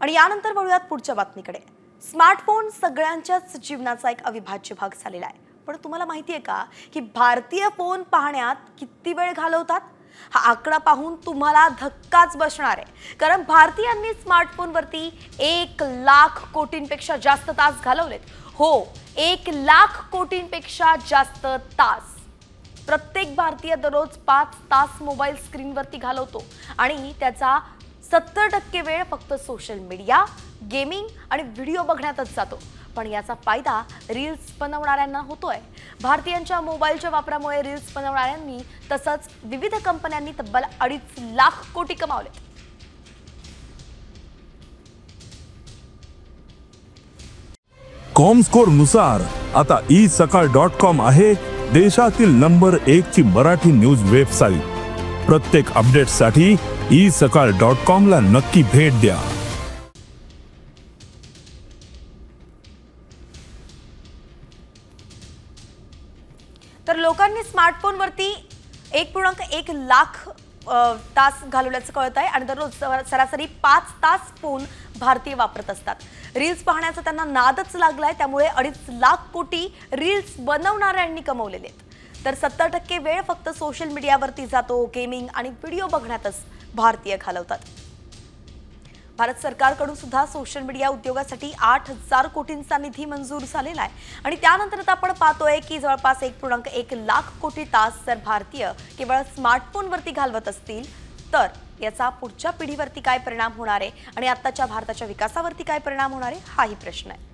आणि यानंतर वळूयात पुढच्या बातमीकडे. स्मार्टफोन सगळ्यांच्याच जीवनाचा एक अविभाज्य भाग झालेला आहे. पण तुम्हाला माहिती आहे का की भारतीय फोन पाहण्यात किती वेळ घालवतात? हा आकडा पाहून तुम्हाला धक्काच बसणार आहे. कारण भारतीयांनी स्मार्टफोनवरती एक लाख कोटींपेक्षा जास्त तास घालवलेत. हो एक लाख कोटींपेक्षा जास्त तास. प्रत्येक भारतीय दररोज पाच तास मोबाईल स्क्रीनवरती घालवतो. आणि त्याचा सत्तर टक्के वेळ फक्त सोशल मीडिया गेमिंग आणि व्हिडिओ बघण्यातच जातो. पण याचा फायदा रील्स बनवणाऱ्यांना होतोय. भारतीयांच्या मोबाईलच्या वापरामुळे रील्स बनवणाऱ्यांनी तसंच विविध कंपन्यांनी तब्बल अडीच लाख कोटी कमावले कॉमस्कोरनुसार आता ई सकाळ डॉट कॉम आहे देशातील नंबर एक ची मराठी न्यूज वेबसाईट. प्रत्येक अपडेटसाठी ई सकाळ डॉट कॉमला नक्की भेट द्या. तर लोकांनी स्मार्टफोनवरती एक पूर्णांक एक लाख तास घालवल्याचं कळत आहे आणि दररोज सरासरी पाच तास फोन भारतीय वापरत असतात. रील्स पाहण्याचा त्यांना नादच लागलाय त्यामुळे अडीच लाख कोटी रील्स बनवणाऱ्यांनी कमवलेले आहेत. तर सत्तर टक्के वेळ फक्त सोशल मीडियावरती जातो गेमिंग आणि व्हिडिओ बघण्यातच भारतीय घालवतात भारत सरकारकडून सुद्धा सोशल मीडिया उद्योगासाठी आठ हजार कोटींचा निधी मंजूर झालेला आहे. आणि त्यानंतर आपण पाहतोय की जवळपास एक पूर्णांक एक लाख कोटी तास जर भारतीय केवळ स्मार्टफोनवरती घालवत असतील तर याचा पुढच्या पिढीवरती काय परिणाम होणार आहे आणि आत्ताच्या भारताच्या विकासावरती काय परिणाम होणार आहे हाही प्रश्न आहे.